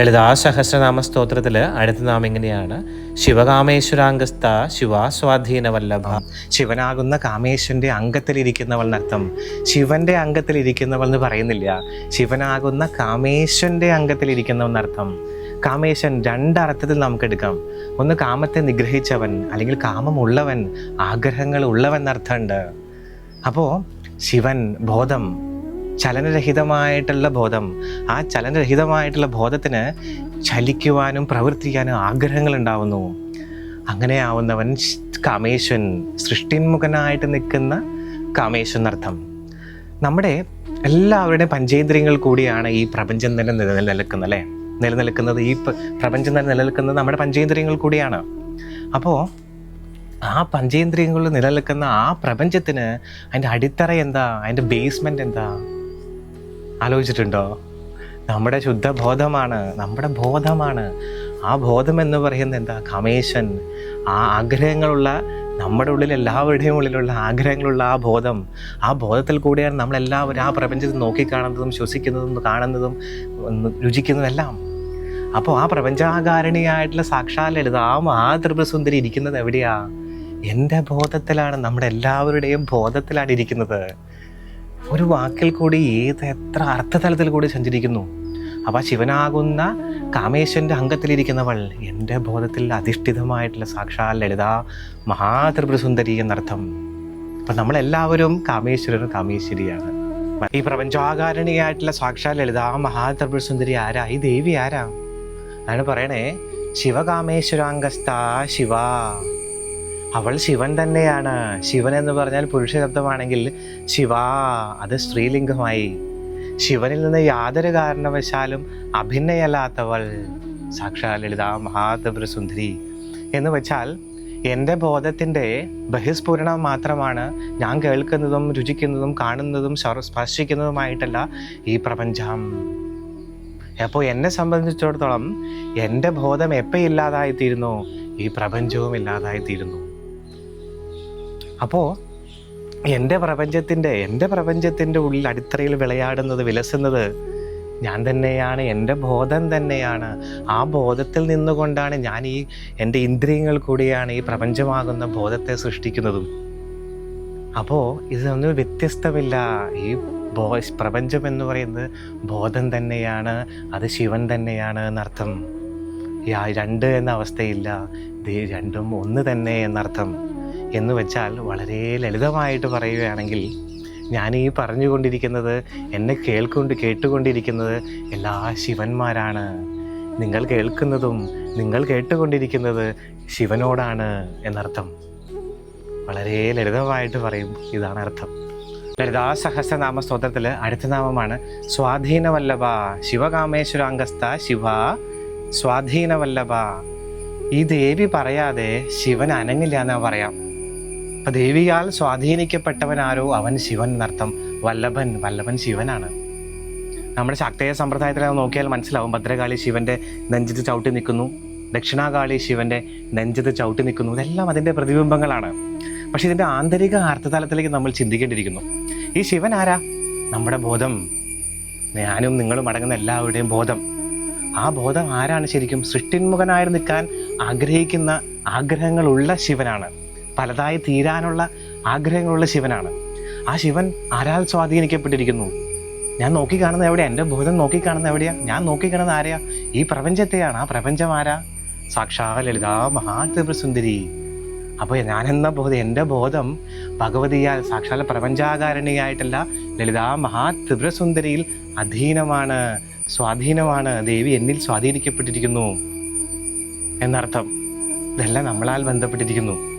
ലളിതാ സഹസ്രനാമ സ്തോത്രത്തിൽ അടുത്ത നാം എങ്ങനെയാണ്? ശിവകാമേശ്വരാംഗസ്ഥ ശിവാസ്വാധീന വല്ലഭ ശിവനാകുന്ന കാമേശ്വരന്റെ അംഗത്തിലിരിക്കുന്നവൾ എന്നർത്ഥം. ശിവന്റെ അംഗത്തിലിരിക്കുന്നവൾ എന്ന് പറയുന്നില്ല. ശിവനാകുന്ന കാമേശ്വരന്റെ അംഗത്തിലിരിക്കുന്നവൾ എന്നർത്ഥം. കാമേശൻ രണ്ടർത്ഥത്തിൽ നമുക്ക് എടുക്കാം. ഒന്ന് കാമത്തെ നിഗ്രഹിച്ചവൻ അല്ലെങ്കിൽ കാമമുള്ളവൻ ആഗ്രഹങ്ങൾ ഉള്ളവൻ എന്നർത്ഥമുണ്ട്. അപ്പോൾ ശിവൻ ബോധം ചലനരഹിതമായിട്ടുള്ള ബോധം. ആ ചലനരഹിതമായിട്ടുള്ള ബോധത്തിന് ചലിക്കുവാനും പ്രവർത്തിക്കാനും ആഗ്രഹങ്ങൾ ഉണ്ടാവുന്നു അങ്ങനെ ആവുന്നവൻ കാമേശ്വൻ സൃഷ്ടിന്മുഖനായിട്ട് നിൽക്കുന്ന കാമേശ്വൻ അർത്ഥം നമ്മുടെ എല്ലാവരുടെയും പഞ്ചേന്ദ്രിയങ്ങൾ കൂടിയാണ് ഈ പ്രപഞ്ചം തന്നെ നിലനിൽക്കുന്നത് അല്ലേ? നിലനിൽക്കുന്നത് ഈ പ്രപഞ്ചം തന്നെ നിലനിൽക്കുന്നത് നമ്മുടെ പഞ്ചേന്ദ്രിയങ്ങൾ കൂടിയാണ്. അപ്പോൾ ആ പഞ്ചേന്ദ്രിയങ്ങളിൽ നിലനിൽക്കുന്ന ആ പ്രപഞ്ചത്തിന് അതിന്റെ അടിത്തറ എന്താ? അതിന്റെ ബേസ്മെന്റ് എന്താ? ആലോചിച്ചിട്ടുണ്ടോ? നമ്മുടെ ശുദ്ധ ബോധമാണ് നമ്മുടെ ബോധമാണ്. ആ ബോധം എന്ന് പറയുന്നത് എന്താ? കമേശൻ. ആ ആഗ്രഹങ്ങളുള്ള നമ്മുടെ ഉള്ളിൽ എല്ലാവരുടെയും ഉള്ളിലുള്ള ആഗ്രഹങ്ങളുള്ള ആ ബോധം. ആ ബോധത്തിൽ കൂടിയാണ് നമ്മളെല്ലാവരും ആ പ്രപഞ്ചത്തിൽ നോക്കിക്കാണുന്നതും ശ്വസിക്കുന്നതും കാണുന്നതും രുചിക്കുന്നതും എല്ലാം അപ്പോൾ ആ പ്രപഞ്ചാകാരണിയായിട്ടുള്ള സാക്ഷാൽ ലളിത ആ മാതൃപ്രസുന്ദരി ഇരിക്കുന്നത് എവിടെയാ? എന്റെ ബോധത്തിലാണ് നമ്മുടെ എല്ലാവരുടെയും ബോധത്തിലാണ് ഇരിക്കുന്നത്. ഒരു വാക്കിൽ കൂടി ഏത് എത്ര അർത്ഥതലത്തിൽ കൂടി സഞ്ചരിക്കുന്നു? അപ്പോൾ ശിവനാകുന്ന കാമേശ്വരന്റെ അംഗത്തിലിരിക്കുന്നവൾ എന്റെ ബോധത്തിൽ അധിഷ്ഠിതമായിട്ടുള്ള സാക്ഷാൽ ലളിത മഹാത്രിപുരസുന്ദരി എന്നർത്ഥം. അപ്പം നമ്മളെല്ലാവരും കാമേശ്വരനും കാമേശ്വരിയാണ്. ഈ പ്രപഞ്ചാകാരണിയായിട്ടുള്ള സാക്ഷാൽ ലളിത മഹാത്രിപുരസുന്ദരി ആരാ? ഈ ദേവി ആരാ? അതാണ് പറയണേ ശിവകാമേശ്വരാംഗസ്ഥ ശിവ. അവൾ ശിവൻ തന്നെയാണ്. ശിവൻ എന്ന് പറഞ്ഞാൽ പുരുഷ ശബ്ദമാണെങ്കിൽ ശിവ അത് സ്ത്രീലിംഗമായി. ശിവനിൽ നിന്ന് യാതൊരു കാരണവശാലും അഭിന്നയല്ലാത്തവൾ സാക്ഷാൽ ലളിത മഹാതപുര സുന്ദരി എന്ന് വെച്ചാൽ എന്റെ ബോധത്തിന്റെ ബഹിസ്ഫുരണം മാത്രമാണ് ഞാൻ കേൾക്കുന്നതും രുചിക്കുന്നതും കാണുന്നതും സ്പർശിക്കുന്നതുമായിട്ടല്ല ഈ പ്രപഞ്ചം. അപ്പോൾ എന്നെ സംബന്ധിച്ചിടത്തോളം എന്റെ ബോധം എപ്പോൾ ഇല്ലാതായിത്തീരുന്നു? ഈ പ്രപഞ്ചവും ഇല്ലാതായിത്തീരുന്നു. അപ്പോൾ എന്റെ പ്രപഞ്ചത്തിന്റെ എന്റെ പ്രപഞ്ചത്തിന്റെ ഉള്ളിൽ അടിത്തറയിൽ വിളയാടുന്നത് വിലസുന്നത് ഞാൻ തന്നെയാണ് എന്റെ ബോധം തന്നെയാണ്. ആ ബോധത്തിൽ നിന്നുകൊണ്ടാണ് ഞാൻ ഈ എന്റെ ഇന്ദ്രിയങ്ങൾ കൂടിയാണ് ഈ പ്രപഞ്ചമാകുന്ന ബോധത്തെ സൃഷ്ടിക്കുന്നതും. അപ്പോൾ ഇതൊന്നും വ്യത്യസ്തമില്ല. ഈ ബോ പ്രപഞ്ചം എന്ന് പറയുന്നത് ബോധം തന്നെയാണ് അത് ശിവൻ തന്നെയാണ് എന്നർത്ഥം. രണ്ട് എന്ന അവസ്ഥയില്ല. രണ്ടും ഒന്ന് തന്നെ എന്നർത്ഥം. എന്ന് വെച്ചാൽ വളരെ ലളിതമായിട്ട് പറയുകയാണെങ്കിൽ ഞാൻ ഈ പറഞ്ഞുകൊണ്ടിരിക്കുന്നത് എന്നെ കേൾക്കൊണ്ട് കേട്ടുകൊണ്ടിരിക്കുന്നത് എല്ലാ ശിവന്മാരാണ്. നിങ്ങൾ കേൾക്കുന്നതും നിങ്ങൾ കേട്ടുകൊണ്ടിരിക്കുന്നത് ശിവനോടാണ് എന്നർത്ഥം. വളരെ ലളിതമായിട്ട് പറയും ഇതാണ് അർത്ഥം. ലളിതാ സഹസ്രനാമ സ്തോത്രത്തിൽ അടുത്ത നാമമാണ് സ്വാധീനവല്ലഭ ശിവകാമേശ്വരാംഗസ്ഥ ശിവ സ്വാധീനവല്ലഭ. ഈ ദേവി പറയാതെ ശിവൻ അനങ്ങില്ല എന്നാ പറയാം. ദേവിയാൽ സ്വാധീനിക്കപ്പെട്ടവൻ ആരോ അവൻ ശിവൻ എന്നർത്ഥം. വല്ലഭൻ വല്ലഭൻ ശിവനാണ്. നമ്മുടെ ശാക്തേയ സമ്പ്രദായത്തിൽ നോക്കിയാൽ മനസ്സിലാവും. ഭദ്രകാളി ശിവന്റെ നെഞ്ചത്ത് ചവിട്ടി നിൽക്കുന്നു. ദക്ഷിണാകാളി ശിവന്റെ നെഞ്ചത്ത് ചവിട്ടി നിൽക്കുന്നു. ഇതെല്ലാം അതിന്റെ പ്രതിബിംബങ്ങളാണ്. പക്ഷെ ഇതിന്റെ ആന്തരിക അർത്ഥതലത്തിലേക്ക് നമ്മൾ ചിന്തിക്കേണ്ടിയിരിക്കുന്നു. ഈ ശിവൻ ആരാ? നമ്മുടെ ബോധം. ഞാനും നിങ്ങളും അടങ്ങുന്ന എല്ലാവരുടെയും ബോധം. ആ ബോധം ആരാണ് ശരിക്കും? സൃഷ്ടിന്മുഖനായി നിൽക്കാൻ ആഗ്രഹിക്കുന്ന ആഗ്രഹങ്ങളുള്ള ശിവനാണ്. പലതായി തീരാനുള്ള ആഗ്രഹങ്ങളുള്ള ശിവനാണ്. ആ ശിവൻ ആരാൽ സ്വാധീനിക്കപ്പെട്ടിരിക്കുന്നു? ഞാൻ നോക്കിക്കാണുന്നത് എവിടെയാണ് എവിടെയാ? എന്റെ ബോധം നോക്കിക്കാണുന്നത് എവിടെയാണ് എവിടെയാ? ഞാൻ നോക്കി കാണുന്നത് ആരെയാ? ഈ പ്രപഞ്ചത്തെയാണ്. ആ പ്രപഞ്ചം ആരാ? സാക്ഷാ ലളിതാ മഹാത്രിപുരസുന്ദരി അപ്പോൾ ഞാനെന്ന ബോധം എന്റെ ബോധം ഭഗവതിയാൽ സാക്ഷാൽ പ്രപഞ്ചാകാരണിയായിട്ടല്ല ലളിതാ മഹാത്രിപുരസുന്ദരിയിൽ അധീനമാണ് സ്വാധീനമാണ്. ദേവി എന്നിൽ സ്വാധീനിക്കപ്പെട്ടിരിക്കുന്നു. എന്നർത്ഥം ഇതെല്ലാം നമ്മളാൽ ബന്ധപ്പെട്ടിരിക്കുന്നു.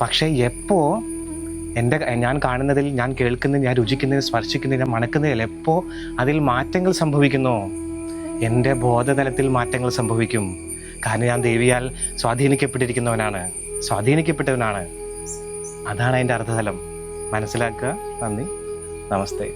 പക്ഷേ എപ്പോൾ എന്റെ ഞാൻ കാണുന്നതിൽ ഞാൻ കേൾക്കുന്നതിൽ ഞാൻ രുചിക്കുന്നതിൽ സ്പർശിക്കുന്നതിൽ ഞാൻ മണക്കുന്നതിൽ എപ്പോൾ അതിൽ മാറ്റങ്ങൾ സംഭവിക്കുന്നു? എന്റെ ബോധതലത്തിൽ മാറ്റങ്ങൾ സംഭവിക്കും. കാരണം ഞാൻ ദേവിയാൽ സ്വാധീനിക്കപ്പെട്ടിരിക്കുന്നവനാണ്. സ്വാധീനിക്കപ്പെട്ടവനാണ്. അതാണ് അതിന്റെ അർത്ഥതലം മനസ്സിലാക്കുക? നന്ദി. നമസ്തേ.